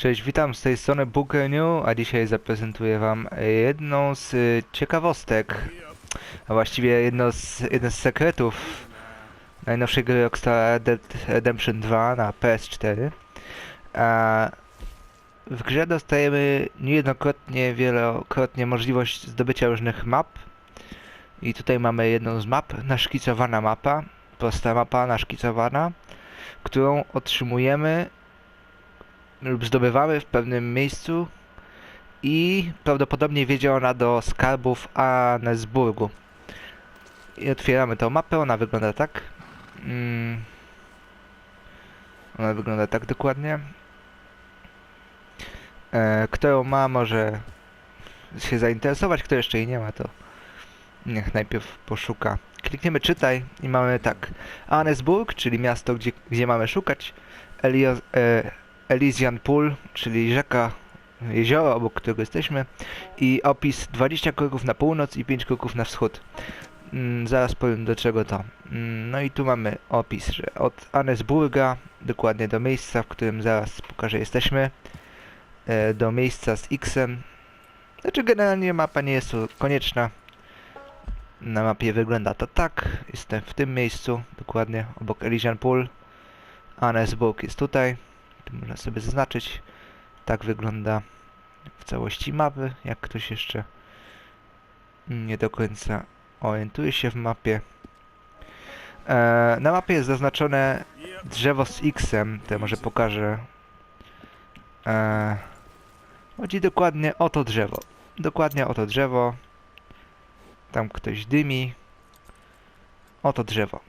Cześć, witam z tej strony Bukeniu, a dzisiaj zaprezentuję wam jedną z y, ciekawostek, a właściwie jedno z, jeden z sekretów najnowszej gry Rockstar Dead Redemption 2 na PS4. A w grze dostajemy niejednokrotnie, wielokrotnie możliwość zdobycia różnych map. I tutaj mamy jedną z map, naszkicowana mapa, prosta mapa naszkicowana, którą otrzymujemy lub zdobywamy w pewnym miejscu i prawdopodobnie wiedzie ona do skarbów Arnesburgu. I otwieramy tą mapę, ona wygląda tak. Mm. Ona wygląda tak dokładnie. E, kto ją ma, może się zainteresować, kto jeszcze jej nie ma, to niech najpierw poszuka. Klikniemy czytaj i mamy tak. Arnesburg, czyli miasto, gdzie, gdzie mamy szukać. Elio, e, Elysian Pool, czyli rzeka, jezioro, obok którego jesteśmy i opis 20 kroków na północ i 5 kroków na wschód. Mm, zaraz powiem do czego to. Mm, no i tu mamy opis, że od Annesburga, dokładnie do miejsca, w którym zaraz pokażę jesteśmy, e, do miejsca z X-em. Znaczy generalnie mapa nie jest konieczna. Na mapie wygląda to tak. Jestem w tym miejscu, dokładnie obok Elysian Pool. Annesburg jest tutaj. Można sobie zaznaczyć. Tak wygląda w całości mapy. Jak ktoś jeszcze nie do końca orientuje się w mapie. E, na mapie jest zaznaczone drzewo z X-em. To ja może pokażę. E, chodzi dokładnie o to drzewo. Dokładnie o to drzewo. Tam ktoś dymi. O to drzewo.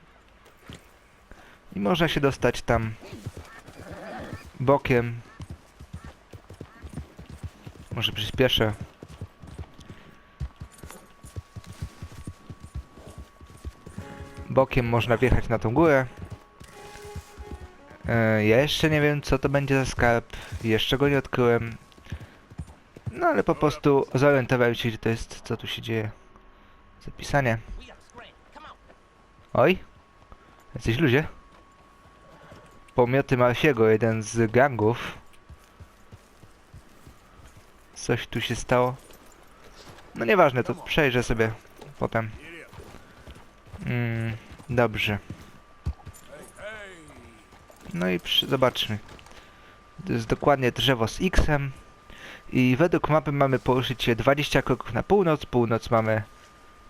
I można się dostać tam bokiem. Może przyspieszę. Bokiem można wjechać na tą górę. E, ja jeszcze nie wiem co to będzie za skarb. Jeszcze go nie odkryłem. No ale po prostu zorientowałem się, gdzie to jest, co tu się dzieje. Zapisanie. Oj. Jacyś ludzie. Pomioty Marsiego, jeden z gangów. Coś tu się stało. No nieważne, to przejrzę sobie potem. Mm, dobrze. No i zobaczmy. To jest dokładnie drzewo z X-em. I według mapy mamy poruszyć się 20 kroków na północ. Północ mamy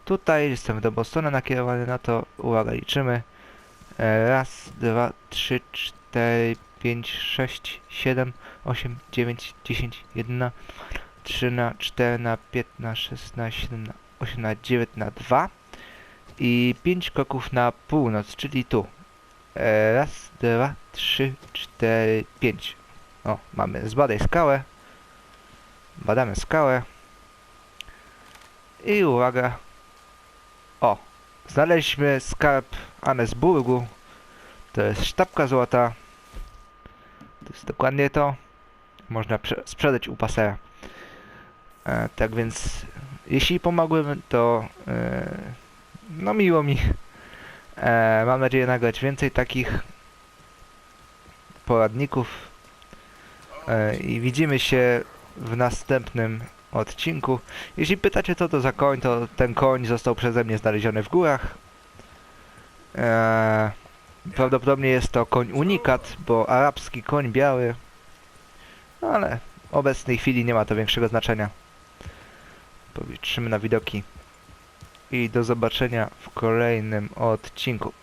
tutaj. Jestem do Bostona nakierowany na to. Uwaga, liczymy. E, Raz, dwa, trzy, cztery, pięć, sześć, siedem, osiem, dziewięć, dziesięć, jedna, trzy na cztery na pięć na sześć na siedem na osiem na dziewięć na dwa i pięć kroków na północ, czyli tu. E, Raz, dwa, trzy, cztery, pięć. O, mamy zbadaj skałę. Badamy skałę. I uwaga. O, Znaleźliśmy skarb Annesburgu. To jest sztabka złota. To jest dokładnie to. Można prze- sprzedać u pasera. E, tak więc, jeśli pomogłem, to e, no miło mi. E, mam nadzieję nagrać więcej takich poradników. E, I widzimy się w następnym odcinku. Jeśli pytacie co to za koń, to ten koń został przeze mnie znaleziony w górach. Eee, prawdopodobnie jest to koń unikat, bo arabski koń biały. Ale w obecnej chwili nie ma to większego znaczenia. Popatrzymy na widoki. I do zobaczenia w kolejnym odcinku.